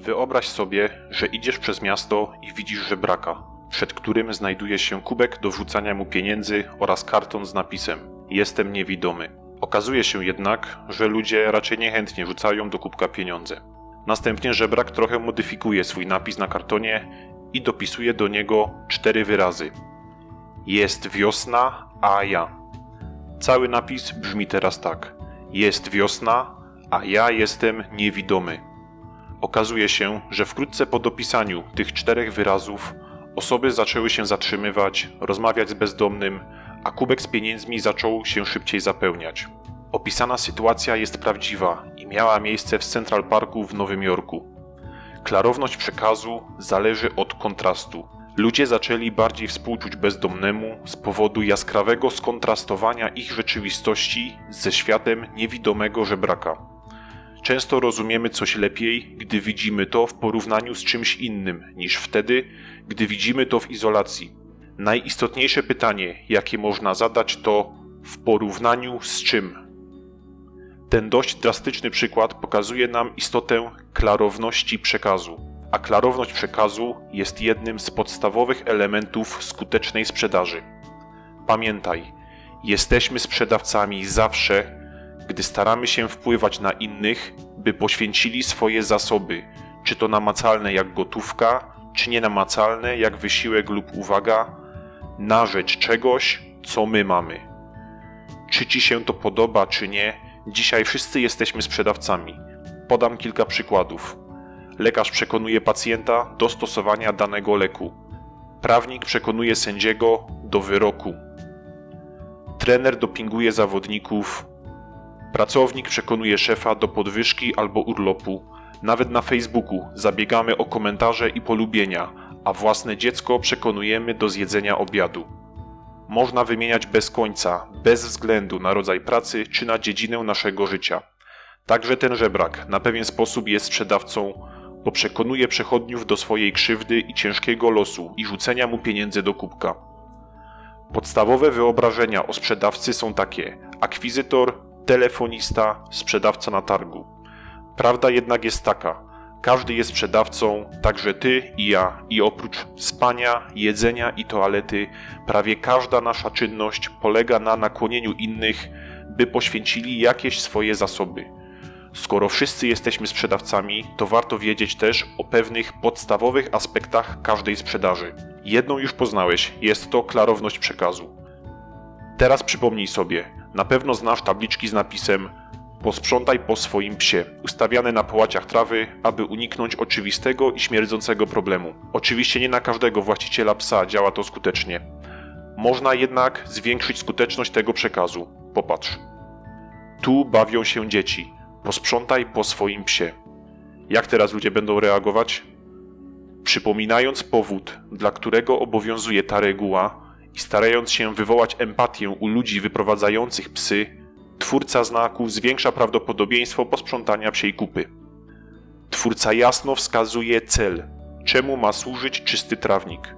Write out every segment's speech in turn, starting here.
Wyobraź sobie, że idziesz przez miasto i widzisz żebraka, przed którym znajduje się kubek do wrzucania mu pieniędzy oraz karton z napisem Jestem niewidomy. Okazuje się jednak, że ludzie raczej niechętnie rzucają do kubka pieniądze. Następnie żebrak trochę modyfikuje swój napis na kartonie i dopisuje do niego cztery wyrazy. Jest wiosna, a ja. Cały napis brzmi teraz tak: Jest wiosna, a ja jestem niewidomy. Okazuje się, że wkrótce po dopisaniu tych czterech wyrazów osoby zaczęły się zatrzymywać, rozmawiać z bezdomnym, a kubek z pieniędzmi zaczął się szybciej zapełniać. Opisana sytuacja jest prawdziwa i miała miejsce w Central Parku w Nowym Jorku. Klarowność przekazu zależy od kontrastu. Ludzie zaczęli bardziej współczuć bezdomnemu z powodu jaskrawego skontrastowania ich rzeczywistości ze światem niewidomego żebraka. Często rozumiemy coś lepiej, gdy widzimy to w porównaniu z czymś innym, niż wtedy, gdy widzimy to w izolacji. Najistotniejsze pytanie, jakie można zadać, to w porównaniu z czym? Ten dość drastyczny przykład pokazuje nam istotę klarowności przekazu, a klarowność przekazu jest jednym z podstawowych elementów skutecznej sprzedaży. Pamiętaj, jesteśmy sprzedawcami zawsze, gdy staramy się wpływać na innych, by poświęcili swoje zasoby, czy to namacalne jak gotówka, czy nienamacalne jak wysiłek lub uwaga, na rzecz czegoś, co my mamy. Czy ci się to podoba, czy nie, dzisiaj wszyscy jesteśmy sprzedawcami. Podam kilka przykładów. Lekarz przekonuje pacjenta do stosowania danego leku. Prawnik przekonuje sędziego do wyroku. Trener dopinguje zawodników. Pracownik przekonuje szefa do podwyżki albo urlopu. Nawet na Facebooku zabiegamy o komentarze i polubienia, a własne dziecko przekonujemy do zjedzenia obiadu. Można wymieniać bez końca, bez względu na rodzaj pracy czy na dziedzinę naszego życia. Także ten żebrak na pewien sposób jest sprzedawcą, bo przekonuje przechodniów do swojej krzywdy i ciężkiego losu i rzucenia mu pieniędzy do kubka. Podstawowe wyobrażenia o sprzedawcy są takie: akwizytor, telefonista, sprzedawca na targu. Prawda jednak jest taka: każdy jest sprzedawcą, także ty i ja, i oprócz spania, jedzenia i toalety, prawie każda nasza czynność polega na nakłonieniu innych, by poświęcili jakieś swoje zasoby. Skoro wszyscy jesteśmy sprzedawcami, to warto wiedzieć też o pewnych podstawowych aspektach każdej sprzedaży. Jedną już poznałeś, jest to klarowność przekazu. Teraz przypomnij sobie, na pewno znasz tabliczki z napisem Posprzątaj po swoim psie, ustawiane na połaciach trawy, aby uniknąć oczywistego i śmierdzącego problemu. Oczywiście nie na każdego właściciela psa działa to skutecznie. Można jednak zwiększyć skuteczność tego przekazu. Popatrz. Tu bawią się dzieci. Posprzątaj po swoim psie. Jak teraz ludzie będą reagować? Przypominając powód, dla którego obowiązuje ta reguła i starając się wywołać empatię u ludzi wyprowadzających psy, twórca znaku zwiększa prawdopodobieństwo posprzątania psiej kupy. Twórca jasno wskazuje cel, czemu ma służyć czysty trawnik.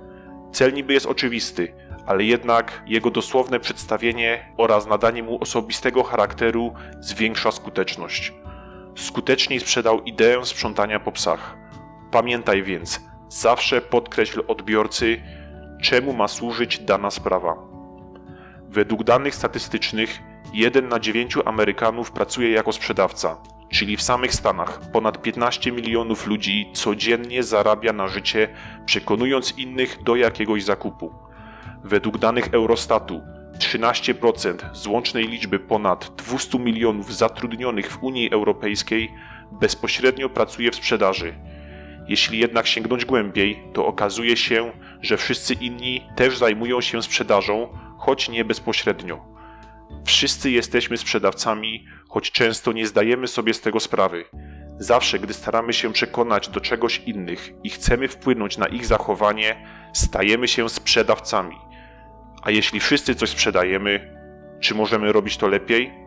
Cel niby jest oczywisty, ale jednak jego dosłowne przedstawienie oraz nadanie mu osobistego charakteru zwiększa skuteczność. Skuteczniej sprzedał ideę sprzątania po psach. Pamiętaj więc, zawsze podkreśl odbiorcy, czemu ma służyć dana sprawa. Według danych statystycznych, 1 na 9 Amerykanów pracuje jako sprzedawca, czyli w samych Stanach ponad 15 milionów ludzi codziennie zarabia na życie, przekonując innych do jakiegoś zakupu. Według danych Eurostatu, 13% z łącznej liczby ponad 200 milionów zatrudnionych w Unii Europejskiej bezpośrednio pracuje w sprzedaży. Jeśli jednak sięgnąć głębiej, to okazuje się, że wszyscy inni też zajmują się sprzedażą, choć nie bezpośrednio. Wszyscy jesteśmy sprzedawcami, choć często nie zdajemy sobie z tego sprawy. Zawsze, gdy staramy się przekonać do czegoś innych i chcemy wpłynąć na ich zachowanie, stajemy się sprzedawcami. A jeśli wszyscy coś sprzedajemy, czy możemy robić to lepiej?